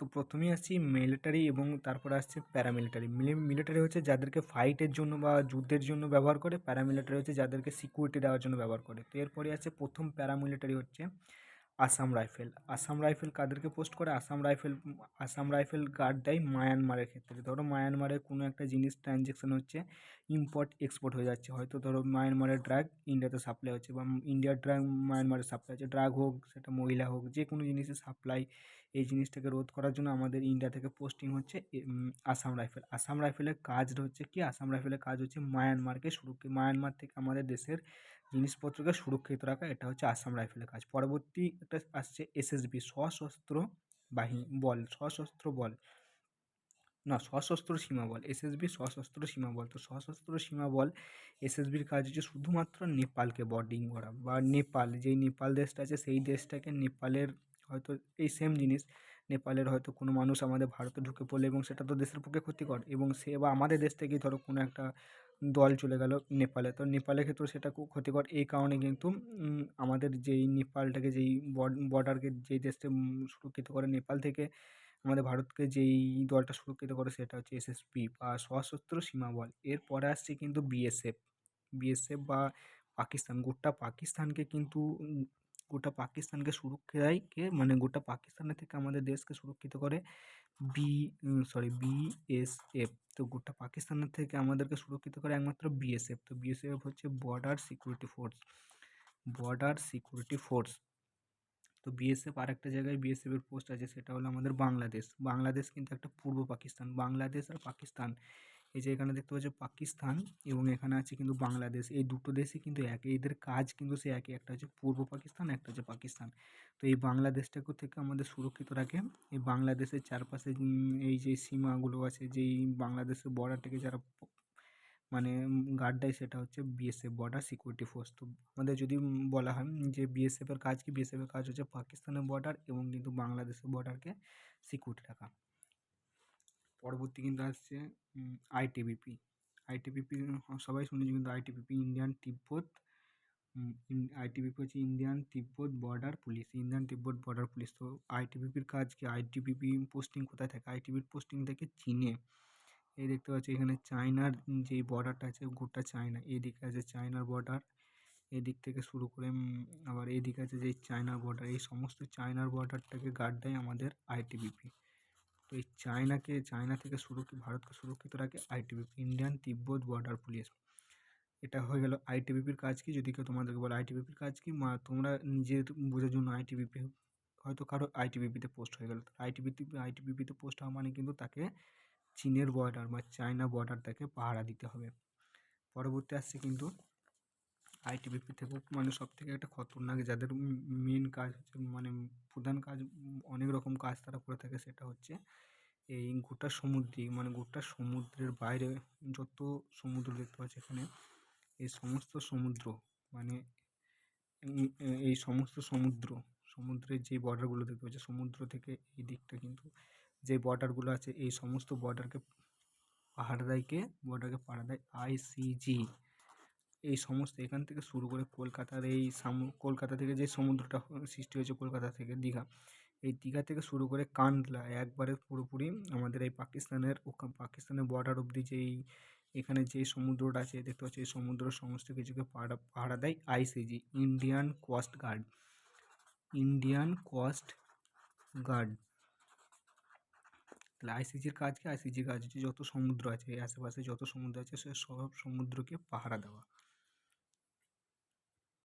তো প্রথমেই আসছি মিলিটারি এবং তারপরে আসছে প্যারামিলিটারি মিলিটারি হচ্ছে যাদেরকে ফাইটের জন্য বা যুদ্ধের জন্য ব্যবহার করে প্যারামিলিটারি হচ্ছে যাদেরকে সিকিউরিটি দেওয়ার জন্য ব্যবহার করে। তো এরপরে আছে প্রথম প্যারামিলিটারি হচ্ছে আসাম রাইফেল। আসাম রাইফেল কাদেরকে পোস্ট করে? Assam rifle Assam rifle guard দেয় মায়ানমারের ক্ষেত্রে। ধরো মায়ানমারে কোনো একটা জিনিস ট্রানজ্যাকশন হচ্ছে ইম্পোর্ট এক্সপোর্ট হয়ে যাচ্ছে। হয়তো ধরো মায়ানমারের ড্রাগ ইন্ডিয়াতে সাপ্লাই হচ্ছে বা ইন্ডিয়ার ড্রাগ মায়ানমারে সাপ্লাই হচ্ছে। ড্রাগ হোক, সেটা মহিলা হোক, যে কোনো জিনিসের সাপ্লাই এই জিনিসটাকে রোধ করার জন্য আমাদের ইন্ডিয়া থেকে পোস্টিং হচ্ছে আসাম রাইফেল। আসাম রাইফেলের কাজ হচ্ছে কি? আসাম রাইফেলের কাজ হচ্ছে মায়ানমারকে সুরক্ষিত, মায়ানমার থেকে আমাদের দেশের জিনিসপত্রকে সুরক্ষিত রাখা, এটা হচ্ছে আসাম রাইফেলের কাজ। পরবর্তী একটা আসছে এসএসবি, সশস্ত্র বাহিনী, বল, সশস্ত্র বল। না, সশস্ত্র সীমা বল, এসএসবি সশস্ত্র সীমা বল। তো সশস্ত্র সীমা বল, এসএসবির কাজ হচ্ছে শুধুমাত্র নেপালকে বর্ডিং করা বা নেপাল, যেই নেপাল দেশটা আছে, সেই দেশটাকে নেপালের হয়তো এই সেম জিনিস নেপালের হয়তো কোনো মানুষ আমাদের ভারতে ঢুকে পড়লে এবং সেটা তো দেশের পক্ষে ক্ষতিকর এবং সে বা আমাদের দেশ থেকেই ধরো কোনো একটা দল চলে গেল নেপালে। তো নেপালের ক্ষেত্রে সেটা খুব ক্ষতিকর। এই কারণে কিন্তু আমাদের যেই নেপালটাকে যেই বর্ডারকে যেই দেশটা সুরক্ষিত করে নেপাল থেকে আমাদের ভারতকে যেই দলটা সুরক্ষিত করে সেটা হচ্ছে এসএসপি বা সশস্ত্র সীমা বল। এরপরে আসছে কিন্তু বিএসএফ বিএসএফ বা পাকিস্তান। গোটা পাকিস্তানকে কিন্তু গোটা পাকিস্তানকে সুরক্ষা দেয় কে মানে গোটা পাকিস্তানের থেকে আমাদের দেশকে সুরক্ষিত করে বি সরি বিএসএফ তো গোটা পাকিস্তানের থেকে আমাদেরকে সুরক্ষিত করে একমাত্র বিএসএফ তো বিএসএফ হচ্ছে border security force border security force তো বিএসএফ আর একটা জায়গায় বিএসএফের পোস্ট আছে, সেটা হলো আমাদের বাংলাদেশ বাংলাদেশ কিন্তু একটা পূর্ব পাকিস্তান, বাংলাদেশ আর পাকিস্তান এই যে এখানে দেখতে পাচ্ছ পাকিস্তান এবং এখানে আছে কিন্তু বাংলাদেশ। এই দুটো দেশই কিন্তু এক, এদের কাজ কিন্তু সে একই একটা হচ্ছে পূর্ব পাকিস্তান, একটা হচ্ছে পাকিস্তান। তো এই বাংলাদেশটাকে থেকে আমাদের সুরক্ষিত রাখে। এই বাংলাদেশের চারপাশে এই যে সীমাগুলো আছে, যেই বাংলাদেশের বর্ডারটাকে যারা মানে গার্ড দেয় সেটা হচ্ছে বিএসএফ বর্ডার সিকিউরিটি ফোর্স তো আমাদের যদি বলা হয় যে বিএসএফের কাজ কি? বিএসএফের কাজ হচ্ছে পাকিস্তানের বর্ডার এবং কিন্তু বাংলাদেশের বর্ডারকে সিকিউরিটি রাখা। পরবর্তী কিন্তু আসছে আইটিবিপি আইটিবিপি সবাই শুনেছি কিন্তু আইটিবিপি ইন্ডিয়ান তিব্বত আইটিবিপি হচ্ছে Indian Tibet border police Indian Tibet border police তো আইটিবিপির কাজ কি? আইটিবিপি পোস্টিং কোথায় থাকে? আইটিবির পোস্টিং থাকে চীনে। এই দেখতে পাচ্ছি এখানে চায়নার যেই বর্ডারটা আছে, গোটা চায়না। এদিকে আছে চায়নার বর্ডার এদিক থেকে শুরু করে আবার এদিকে আছে যেই চায়নার বর্ডার এই সমস্ত চায়নার বর্ডারটাকে গার্ড দেয় আমাদের আইটিবিপি তো এই চায়নাকে, চায়না থেকে সুরক্ষিত ভারতকে সুরক্ষিত রাখে? ITBP Indian Tibet border police এটা হয়ে গেল আইটিবিপির কাজ কি? যদি কেউ তোমাদেরকে বলে আইটিবিপির কাজ কি, মা, তোমরা নিজের বোঝার জন্য আইটিবিপি হয়তো কারও আইটিবিপিতে পোস্ট হয়ে গেল। আইটিবিপি আইটিবিপিতে পোস্ট হওয়া মানে কিন্তু তাকে চীনের বর্ডার বা চায়না বর্ডার তাকে পাহারা দিতে হবে। পরবর্তী আসছে কিন্তু আইটিবিপি থেকেও মানে সব থেকে একটা খতরনাক যাদের মেন কাজ হচ্ছে মানে প্রধান কাজ অনেক রকম কাজ তারা করে থাকে সেটা হচ্ছে এই গোটা সমুদ্রে মানে গোটা সমুদ্রের বাইরে যত সমুদ্র দেখতে পাচ্ছি এখানে, এই সমস্ত সমুদ্র মানে এই সমস্ত সমুদ্র, সমুদ্রের যে বর্ডারগুলো দেখতে পাচ্ছি, সমুদ্র থেকে এই দিকটা কিন্তু যে বর্ডারগুলো আছে, এই সমস্ত বর্ডারকে পাহাড় দেয় কে বর্ডারকে পাহাড় দেয় আইসিজি এই সমস্ত এখান থেকে শুরু করে কলকাতার এই কলকাতা থেকে যে সমুদ্রটা সৃষ্টি হয়েছে কলকাতা থেকে দীঘা, এই দীঘা থেকে শুরু করে কান্ডলা একবারে পুরোপুরি আমাদের এই পাকিস্তানের পাকিস্তানের বর্ডার অবধি যেই, এখানে যে সমুদ্রটা আছে, দেখতে পাচ্ছি এই সমুদ্র সমস্ত কিছুকে পাহারা পাহারা দেয় ICG Indian coast guard Indian coast guard তাহলে আইসিজির কাজ কি? আইসিজির কাজ হচ্ছে যত সমুদ্র আছে, আশেপাশে যত সমুদ্র আছে, সে সব সমুদ্রকে পাহারা দেওয়া।